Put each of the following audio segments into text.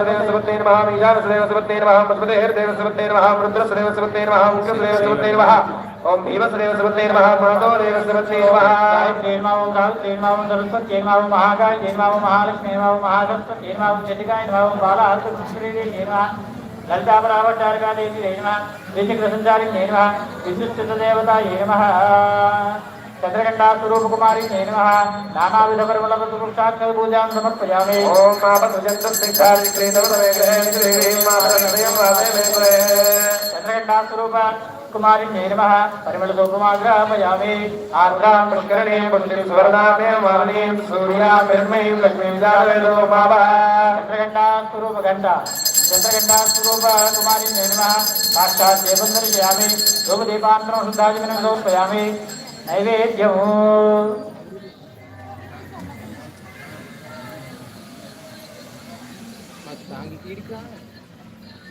దేవసవత్తే నమః ఈశానసదేవసవత్తే నమః మధుమదేహర్దేవసవత్తే నమః రుద్రసదేవసవత్తే నమః ముఖ్యదేవసవత్తే నమః ఓం భీమసదేవసవత్తే నమః మాధవదేవసవత్తే నమః. జయమావం కాలు జయమావం సరస్వతి జయమావం మహాకాయ జయమావం మహాలక్ష్మి జయమావం మహాసరస్వతి జయమావం చండికాయ జయమావం విద్యుత్ దేవత ఏమ చంద్రగండా స్వరూప కుమారి జయమ నానావిధ పరిమళ వృక్షాక్ష పూజాం సమర్పయామి ఓం చంద్రగండా స్వరూప కుమారి జయమ పరిమళ ధూపమాగ్రాపయామి ఆర్ద్రాం పుష్కరణీం పుష్టిం సువర్ణామే మాలినీం సూర్యామిర్మయీం లక్ష్మీం జావేదో మావా చంద్రగండా స్వరూప గంట చంద్రగండా స్వరూప కుమారి నిర్మ సాక్షాత్ దేవందరి చేయామి ధూపదీపాంతరం శుద్ధాజనం సమర్పయామి నైవేద్యము. పవిత్రవాసభావస్థాంగనౌరాయ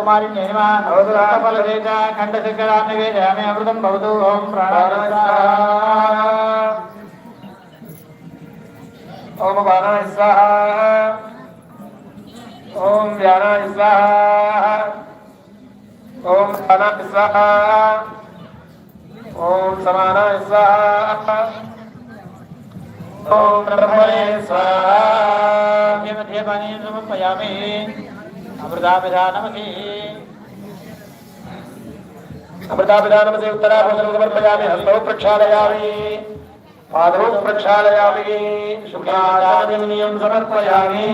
कुमारिण्यै नमः नवदुराफलवेद खण्डशङ्करान्निवेदयामि अमृतं भवतु ॐ प्राणाय ॐ बाणाय स्वाहा ॐ व्यानाय स्वाहा ॐ धनाय स्वाहा ॐ समानाय स्वाहा ॐ ब्रह्मणे स्वाहा मध्ये पानीयं समर्पयामि अमृताभिधा अमृता अमृताभिधा नमसी उत्तराभूषणं समर्पयामि हस्तौ प्रक्षालयामि। पादौ प्रक्षालयामि। शुक्लाचार्यं समर्पयामि।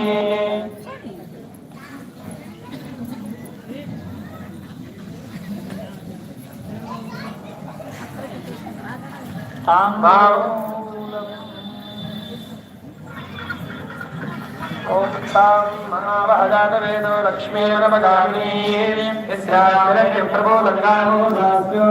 तां भावम् యస్యాగ్రహ్య ప్రభో లంగానో దాస్యో.